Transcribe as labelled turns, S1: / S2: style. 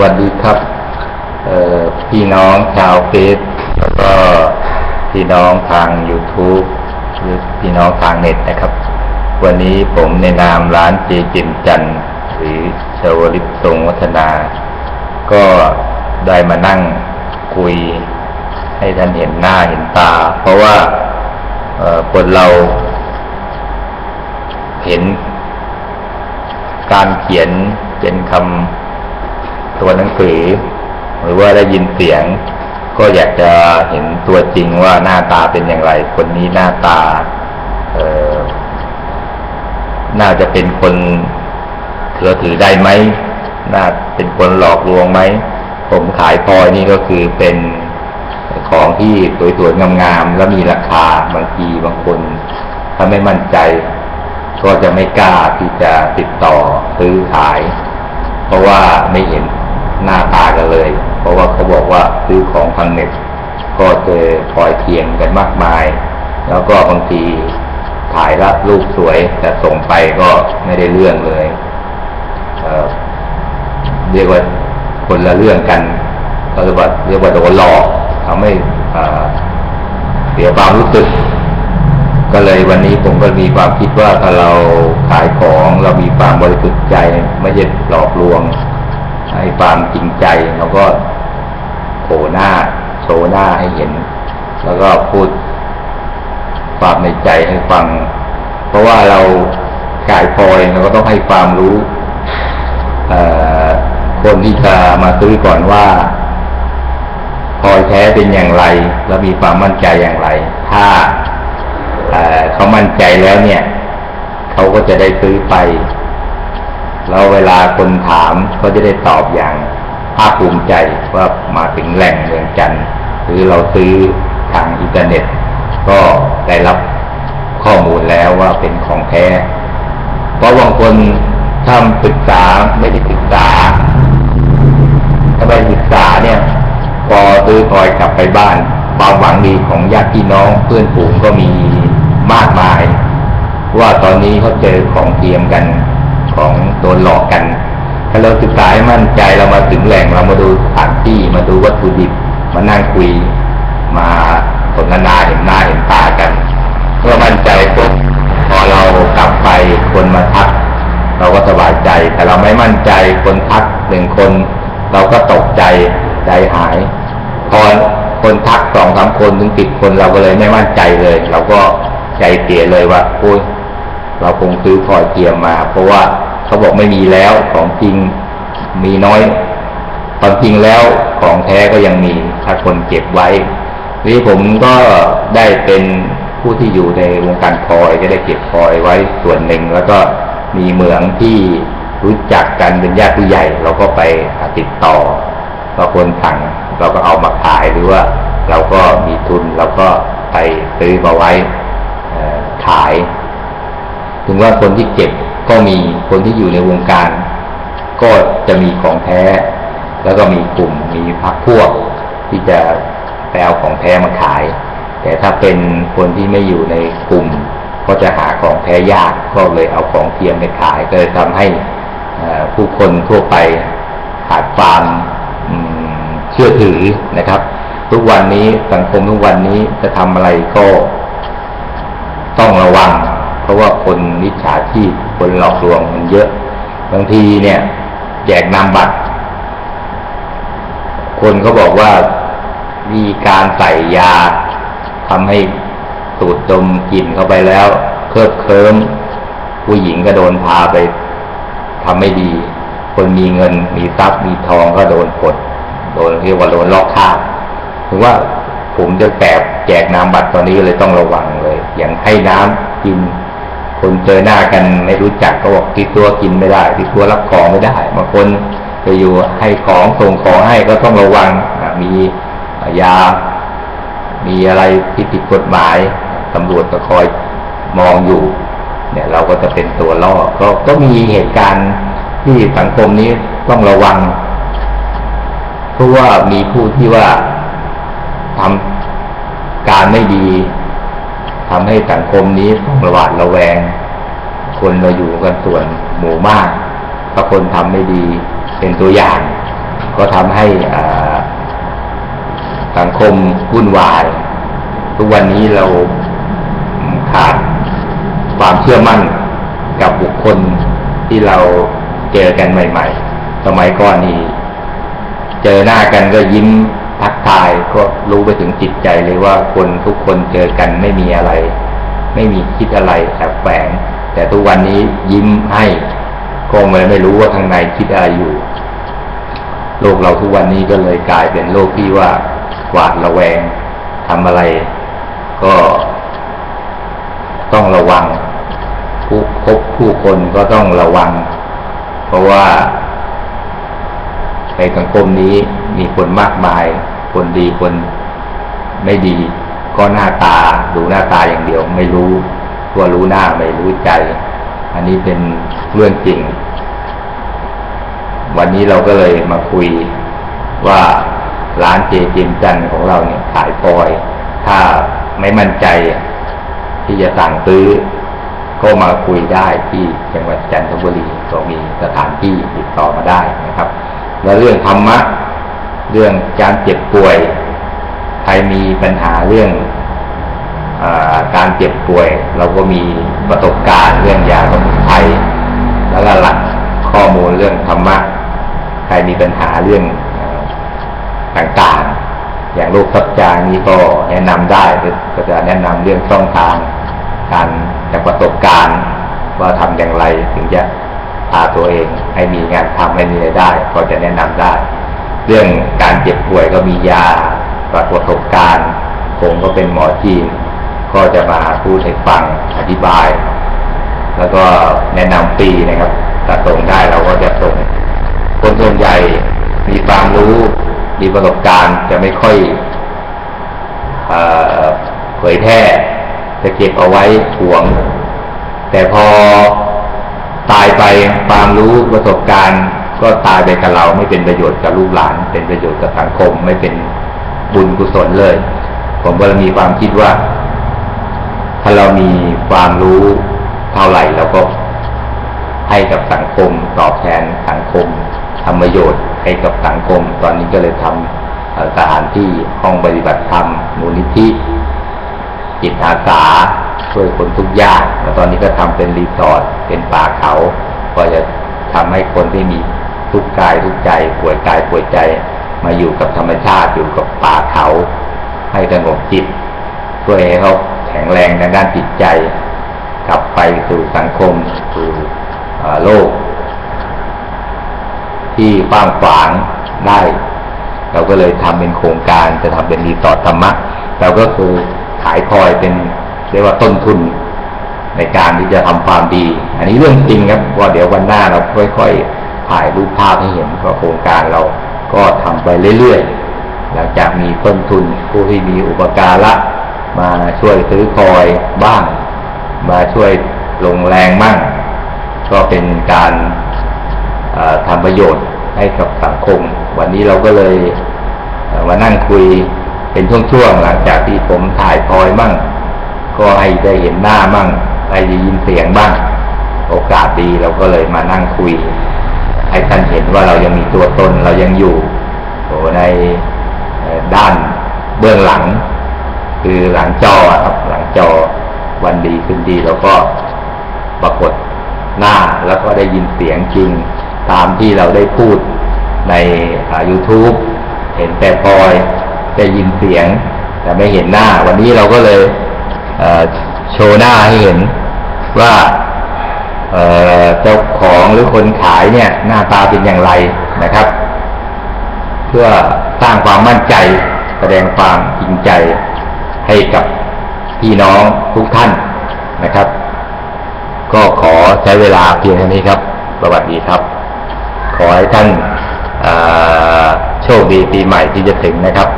S1: วัสดีครับพี่น้องชาวเฟซแล้วก็พี่น้องทาง YouTube หรือพี่น้องทางเน็ตนะครับ วันนี้ผมในนามร้านเจจิมจันหรือชาวลิปทรงวัฒนา ก็ได้มานั่งคุยให้ท่านเห็นหน้าเห็นตา เพราะว่าคนเราเห็นการเขียนเป็นคำ ตัวหนังสือ หรือว่าได้ยินเสียง ก็อยากจะเห็นตัวจริงว่าหน้าตาเป็นอย่างไร คนนี้หน้าตาเออน่าจะเป็นคนเถือถือได้ไหมน่าเป็นคนหลอกลวงไหม ผมขายพลอยนี่ก็คือเป็นของที่สวยๆงามๆแล้วมีราคาบางทีบางคน ถ้าไม่มั่นใจ ก็จะไม่กล้าที่จะติดต่อซื้อขาย เพราะว่าไม่เห็น หน้าตากันเลย เพราะว่าเขาบอกว่าซื้อของทางเน็ตก็เจอพลอยเทียงกันมากมาย แล้วก็บางทีถ่ายรับรูปสวย แต่ส่งไปก็ไม่ได้เรื่องเลยเเรียกว่าคนละเรื่องกันก็เรียกว่าเรียกว่าโดนหลอกทำให้เอ่อเสียความรู้สึก ก็เลยวันนี้ผมก็มีความคิดว่าถ้าเราขายของเรามีความบริสุทธิ์ใจไม่ใช่หลอกลวง ให้ความจริงใจแล้วก็โผล่หน้า โชว์หน้าให้เห็น แล้วก็พูดความในใจให้ฟัง เพราะว่าเราขายพลอยเราก็ต้องให้ความรู้คนที่จะมาซื้อก่อนว่าพลอยแท้เป็นอย่างไร แล้วมีความมั่นใจอย่างไร ถ้าเขามั่นใจแล้วเนี่ย เขาก็จะได้ซื้อไป แล้วเวลาคนถามเขาจะได้ตอบอย่างภาคภูมิใจว่ามาถึงแหล่งเมืองจันทร์หรือเราซื้อทางอินเทอร์เน็ต ก็ได้รับข้อมูลแล้วว่าเป็นของแท้ เพราะบางคนทำศึกษาไม่ได้ศึกษาถ้าไปศึกษาเนี่ย พอซื้อพลอยกลับไปบ้าน ความหวังดีของญาติพี่น้องเพื่อนฝูงก็มีมากมาย ว่าตอนนี้เขาเจอของเทียมกัน ของโดนหลอกกัน ถ้าเราศึกษาให้มั่นใจเรามาถึงแหล่งเรามาดูสถานที่มาดูวัตถุดิบมานั่งคุย มาสนทนาเห็นหน้าเห็นตากันเมื่อมั่นใจปุ๊บพอเรากลับไปคนมาทัก เราก็สบายใจ แต่เราไม่มั่นใจคนทักหนึ่งคน เราก็ตกใจใจหาย พอคนทักสองสามคนถึงติดคนเราก็เลยไม่มั่นใจเลย เราก็ใจเสียเลยว่าโอ้ย เราคงซื้อพลอยเทียมมา เพราะว่าเขาบอกไม่มีแล้วของจริงมีน้อยความจริงแล้วของแท้ก็ยังมีถ้าคนเก็บไว้นี่ผมก็ได้เป็นผู้ที่อยู่ในวงการพลอยก็ได้เก็บพลอยไว้ส่วนหนึ่ง แล้วก็มีเหมืองที่รู้จักกันเป็นญาติผู้ใหญ่ เราก็ไปติดต่อเราคนสั่งเราก็เอามาขายหรือว่า เราก็มีทุนเราก็ไปซื้อมาไว้ขาย ถึงว่าคนที่เก็บก็มีคนที่อยู่ในวงการ ก็จะมีของแท้ แล้วก็มีกลุ่มมีพักพวก ที่จะไปเอาของแท้มาขาย แต่ถ้าเป็นคนที่ไม่อยู่ในกลุ่ม ก็จะหาของแท้ยากก็เลยเอาของเทียมไปขายก็เลยทำให้ผู้คนทั่วไปขาดความเชื่อถือนะครับ ทุกวันนี้สังคมทุกวันนี้จะทำอะไรก็ต้องระวัง เพราะว่าคนมิจฉาชีพคนหลอกลวงมันเยอะ บางทีเนี่ย แจกนามบัตร คนก็บอกว่ามีการใส่ยาทำให้สูดดมกลิ่นเข้าไปแล้วเคลิบเคลิ้มผู้หญิงก็โดนพาไปทำไม่ดี คนมีเงินมีทรัพย์มีทองก็โดนกดโดนเรียกว่าโดนลอกค่าบถึงว่าผมจะแจกแจกน้ำบัตรตอนนี้เลยต้องระวังเลย อย่างให้น้ำกิน คนเจอหน้ากันไม่รู้จักก็บอกที่ตัวกินไม่ได้ที่ตัวรับของไม่ได้บางคนไปอยู่ให้ของส่งของให้ก็ต้องระวังมียา มีอะไรที่ผิดกฎหมายตำรวจก็คอยมองอยู่ เนี่ยเราก็จะเป็นตัวล่อก็ก็มีเหตุการณ์ที่สังคมนี้ต้องระวัง เพราะว่ามีผู้ที่ว่าทำการไม่ดี ทำให้สังคมนี้ต้องระหวาดระแวง คนเราอยู่กันส่วนหมู่มากถ้าคนทำไม่ดีเป็นตัวอย่าง ก็ทำให้สังคมวุ่นวาย ทุกวันนี้เราขาดความเชื่อมั่นกับบุคคลที่เราเจอกันใหม่ ๆ สมัยก่อนนี่เจอหน้ากันก็ยิ้ม ทักทายก็รู้ไปถึงจิตใจเลยว่าคนทุกคนเจอกันไม่มีอะไร ไม่มีคิดอะไรแอบแฝงแต่ทุกวันนี้ยิ้มให้ก็เลยไม่รู้ว่าข้างในคิดอะไรอยู่โลกเราทุกวันนี้ก็เลยกลายเป็นโลกที่ว่าหวาดระแวงทำอะไร ก็ต้องระวังผู้พบผู้คนก็ต้องระวัง เพราะว่าในสังคมนี้ มีคนมากมาย คนดีคนไม่ดี ก็หน้าตาดูหน้าตาอย่างเดียว ไม่รู้ว่ารู้หน้าไม่รู้ใจ อันนี้เป็นเรื่องจริง วันนี้เราก็เลยมาคุยว่าร้านเจจิมจันของเราเนี่ยขายฟอย ถ้าไม่มั่นใจที่จะสั่งซื้อ ก็มาคุยได้ที่จังหวัดจันทบุรีก็มีสถานที่ติดต่อมาได้นะครับ แล้วเรื่องธรรมะ เรื่องการเจ็บป่วย ใครมีปัญหาเรื่องอการเจ็บป่วย เราก็มีประสบการณ์เรื่องยาสมุนไพรแล้วก็หลักข้อมูลเรื่องธรรมะ ใครมีปัญหาเรื่องอต่างๆ อย่างโรคซับจางนี้ก็แนะนำได้ก็จะแนะนำเรื่องช่องทาง การจากประสบการณ์ว่าทำอย่างไรถึงจะพาตัวเองให้มีงานทำให้มีรายได้ ก็จะแนะนำได้ เรื่องการเจ็บป่วยก็มียาจากประสบการณ์ผมก็เป็นหมอจีน ก็จะมาพูดให้ฟังอธิบาย แล้วก็แนะนำฟรีนะครับถ้าส่งได้เราก็จะส่ง คนส่วนใหญ่มีความรู้มีประสบการณ์จะไม่ค่อยเอ่อเผยแพร่จะเก็บเอาไว้หวง แต่พอตายไปความรู้ประสบการณ์ ก็ตายไปกับเราไม่เป็นประโยชน์กับลูกหลาน เป็นประโยชน์กับสังคม ไม่เป็นบุญกุศลเลย ผมก็เลยมีความคิดว่า ถ้าเรามีความรู้เท่าไหร่เราก็ให้กับสังคมตอบแทนสังคมทำประโยชน์ให้กับสังคม ตอนนี้ก็เลยทำสถานที่ห้องปฏิบัติธรรมมูลนิธิจิตอาสาช่วยคนทุกยากแล้วตอนนี้ก็ทำเป็นรีสอร์ทเป็นป่าเขา ก็จะ ทำให้คนที่มีทุกข์กายทุกใจป่วยกายป่วยใจ มาอยู่กับธรรมชาติอยู่กับป่าเขา ให้สงบจิตช่วยให้เขาแข็งแรงในด้านจิตใจ กลับไปสู่สังคมสู่โลก ที่กว้างขวางได้ เราก็เลยทำเป็นโครงการจะทำเป็นรีสอร์ทธรรมะเราก็คือขายคอยเป็นเรียกว่าต้นทุน ในการที่จะทำความดี อันนี้เรื่องจริงครับว่าเดี๋ยววันหน้าเราค่อยๆถ่ายรูปภาพให้เห็นว่าโครงการเราก็ทำไปเรื่อยๆหลังจากมีต้นทุนผู้ที่มีอุปการะมาช่วยซื้อคอยบ้าง มาช่วยลงแรงมั่ง ก็เป็นการทำประโยชน์ให้กับสังคม วันนี้เราก็เลยเมานั่งคุยเป็นช่วงๆหลังจากที่ผมถ่ายพลอยมั่ง ก็ให้ได้เห็นหน้ามั่ง ให้ได้ยินเสียงบ้าง โอกาสดีเราก็เลยมานั่งคุย ให้ท่านเห็นว่าเรายังมีตัวตนเรายังอยู่โอ้ในด้านเบื้องหลัง คือหลังจอครับหลังจอวันดีคืนดีเราก็ปรากฏหน้าแล้วก็ได้ยินเสียงจริง ตามที่เราได้พูดใน YouTube เห็นแต่พลอยได้ยินเสียง แต่ไม่เห็นหน้า วันนี้เราก็เลยเโชว์หน้าให้เห็น ว่าเจ้าของหรือคนขายเนี่ย หน้าตาเป็นอย่างไรนะครับ เพื่อสร้างความมั่นใจแสดงความจริงใจให้กับพี่น้องทุกท่านนะครับ ก็ขอใช้เวลาเพียงเท่านี้ครับ สวัสดีครับ ขอให้ท่านโชคดีปีใหม่ที่จะถึงนะครับ